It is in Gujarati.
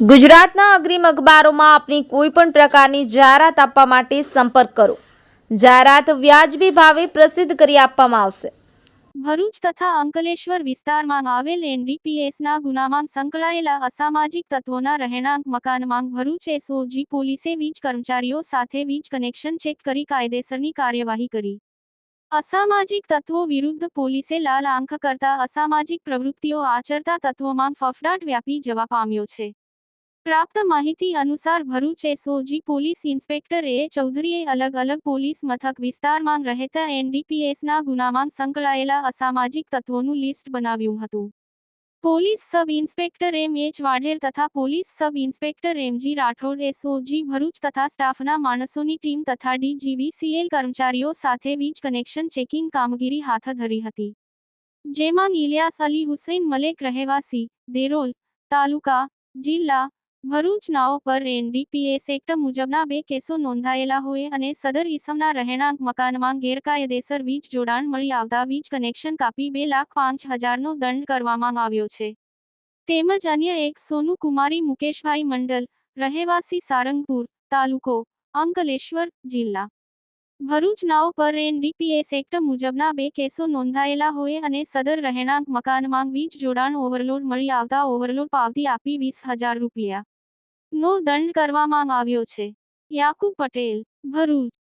ગુજરાતના અગ્રીમ અખબારોમાં આપની કોઈ પણ પ્રકારની જાહેરાત આપવા માટે સંપર્ક કરો. જાહેરાત વ્યાજબી ભાવે પ્રસિદ્ધ કરી આપવામાં આવશે. ભરૂચ તથા અંકલેશ્વર વિસ્તારમાં આવેલ એનડીપીએસના ગુનામાં સંકળાયેલા અસામાજિક તત્વોના રહેણાંક મકાનમાં ભરૂચ એસઓજી પોલીસે વીજ કર્મચારીઓ સાથે વીજ કનેક્શન ચેક કરી કાયદેસરની કાર્યવાહી કરી. અસામાજિક તત્વો વિરુદ્ધ પોલીસે લાલ આંખ કરતા અસામાજિક પ્રવૃત્તિઓ આચરતા તત્વોમાં ફફડાટ વ્યાપી જવા પામ્યો છે. પ્રાપ્ત માહિતી અનુસાર Bharuch SOG police inspector A ચૌધરીએ અલગ અલગ પોલીસ મથક વિસ્તારમાં રહેતા એનડીપીએસના ગુનામાં સંકળાયેલા અસામાજિક તત્વોનું લિસ્ટ બનાવ્યું હતું. Police sub inspector M H Vadher તથા police sub inspector MG Rathod SOG Bharuch તથા સ્ટાફના માણસોની ટીમ તથા ડીજીવીસીએલ કર્મચારીઓ સાથે વીજ કનેક્શન ચેકિંગ કામગીરી હાથ ધરી હતી. જેમાં ઇલિયાસ અલી હુસૈન મલેક રહેવાસી, દેરોલ તાલુકા, જિલ્લા ભરૂચ નાઓ પર એનડીપીએસ એક્ટ મુજબના બે કેસો નોંધાયેલા હોય અને સદર ઇસમના રહેણાંક મકાનમાં ગેરકાયદેસર વીજ જોડાણ મળી આવતા વીજ કનેક્શન કાપી બે લાખ પાંચ હજારનો દંડ કરવામાં આવ્યો છે. તેમજ અન્ય એક સોનુ કુમારી મુકેશભાઈ મંડલ, રહેવાસી સારંગપુર તાલુકો, અંકલેશ્વર જિલ્લા. ભરૂચ નાવ પર એનડીપીએસ એક્ટ મુજબના બે કેસો નોંધાયેલા હોય અને સદર રહેણાંક મકાનમાં વીજ જોડાણ ઓવરલોડ મળી આવતા ઓવરલોડ પાવતી આપી વીસ હજાર રૂપિયા નો દંડ કરવામાં આવ્યો છે. યાકુબ પટેલ, ભરૂચ.